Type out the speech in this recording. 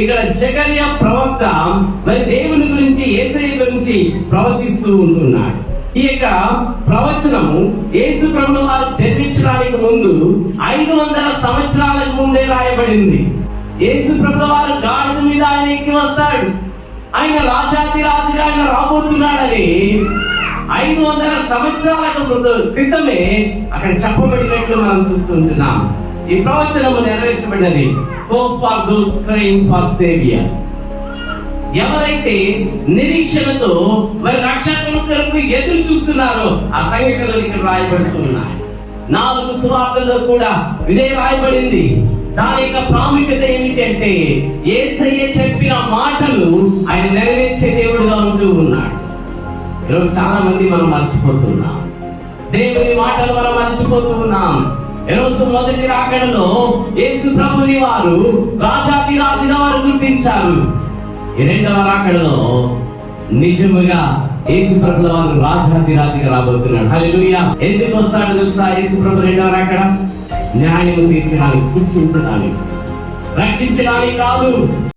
ఇక్కడ జగన్య ప్రవక్త మరి దేవుని గురించి ఏసయ్య గురించి ప్రవచిస్తూ ఉంటున్నాడు. ఈ యొక్క ప్రవచనము యేసు ప్రభు వారు జన్మించడానికి ముందు ఐదు వందల సంవత్సరాలకు ముందే రాయబడింది. యేసు ప్రభు వారు గాడిద మీద ఆయన ఎక్కి వస్తాడు. ఆయన రాజాతి రాజుగా ఆయన రాబోతున్నాడని ఐదు వందల సంవత్సరాలకు ముందు క్రితమే అక్కడ చెప్పబడినట్లు మనం చూస్తుంటున్నాం ఈ ప్రవచనము నెరవేర్చబడినది hope for those crime for saviour ఎవరైతే నిరీక్షణతో మరి రక్షణ కొరకు ఎదురు చూస్తున్నారో ఆ సంఘటనలు ఇక్కడ రాయబడుతున్నాయి నాలుగు సువార్తల్లో కూడా ఇదే రాయబడింది దాని యొక్క ప్రాముఖ్యత ఏమిటంటే ఏసయ్య చెప్పిన మాటలు ఆయన నెరవేర్చే దేవుడుగా ఉంటూ ఉన్నాడు ఈరోజు చాలా మంది మనం మర్చిపోతున్నాం దేవుని మాటలు మనం మర్చిపోతూ ఉన్నాం ఎరోసు మొదటి రాకడలో యేసు ప్రభుని వారు రాజాది రాజుగా వారు గుర్తించారు. రెండవ రాకడలో నిజముగా యేసు ప్రభుల వారు రాజాది రాజుగా రాబోతున్నాడు హల్లెలూయా. ఎందుకు వస్తాడు తెలుసా? యేసు ప్రభు రెండవ రాకడ న్యాయం తీర్చడానికి శిక్షించడానికి రక్షించడానికి కాదు.